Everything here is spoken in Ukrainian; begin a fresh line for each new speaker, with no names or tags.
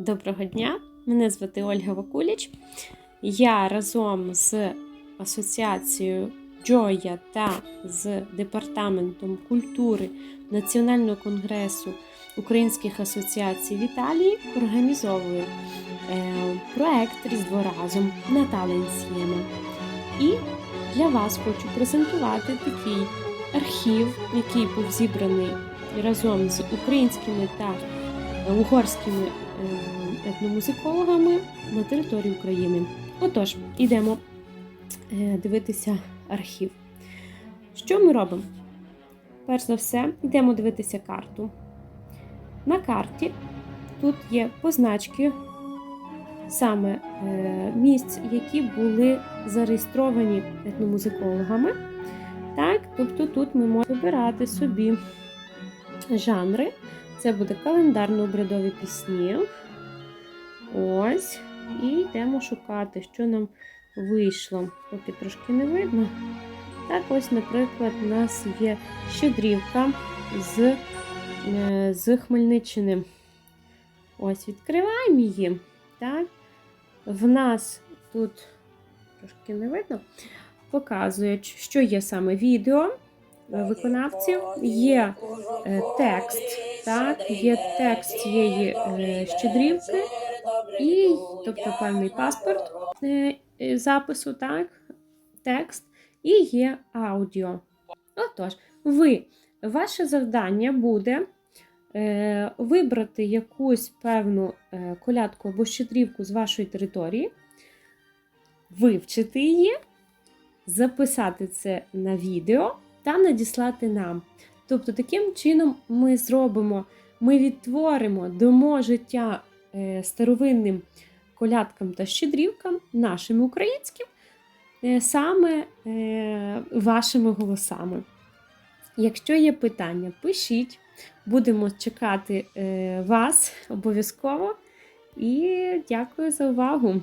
Доброго дня! Мене звати Ольга Вакуліч. Я разом з асоціацією Джоя та з департаментом культури Національного конгресу українських асоціацій в Італії організовую е, проект Різдво разом Наталя Інсієна. І для вас хочу презентувати такий архів, який був зібраний разом з українськими та угорськими е, етномузикологами на території України. Отож, йдемо е, дивитися архів. Що ми робимо? Перш за все, йдемо дивитися карту. На карті тут є позначки саме е, місць, які були зареєстровані етномузикологами. Так, тобто тут ми можемо вибирати собі жанри. Це буде календарно-обрядові пісні. Ось. І йдемо шукати, що нам вийшло. Поки трошки не видно. Так, ось, наприклад, у нас є щедрівка з, е, з Хмельниччини. Ось, відкриваємо її. Так. В нас тут трошки не видно. Показує, що є саме відео виконавців, є е, текст, так, є текст цієї е, щедрівки, і, тобто певний паспорт е, е, запису, так, текст, і є аудіо. Отож, ви, ваше завдання буде е, вибрати якусь певну е, колядку або щедрівку з вашої території, вивчити її, записати це на відео та надіслати нам. Тобто, таким чином ми зробимо, ми відтворимо, дамо життя е, старовинним колядкам та щедрівкам, нашим українським, е, саме е, вашими голосами. Якщо є питання, пишіть, будемо чекати е, вас обов'язково. І дякую за увагу!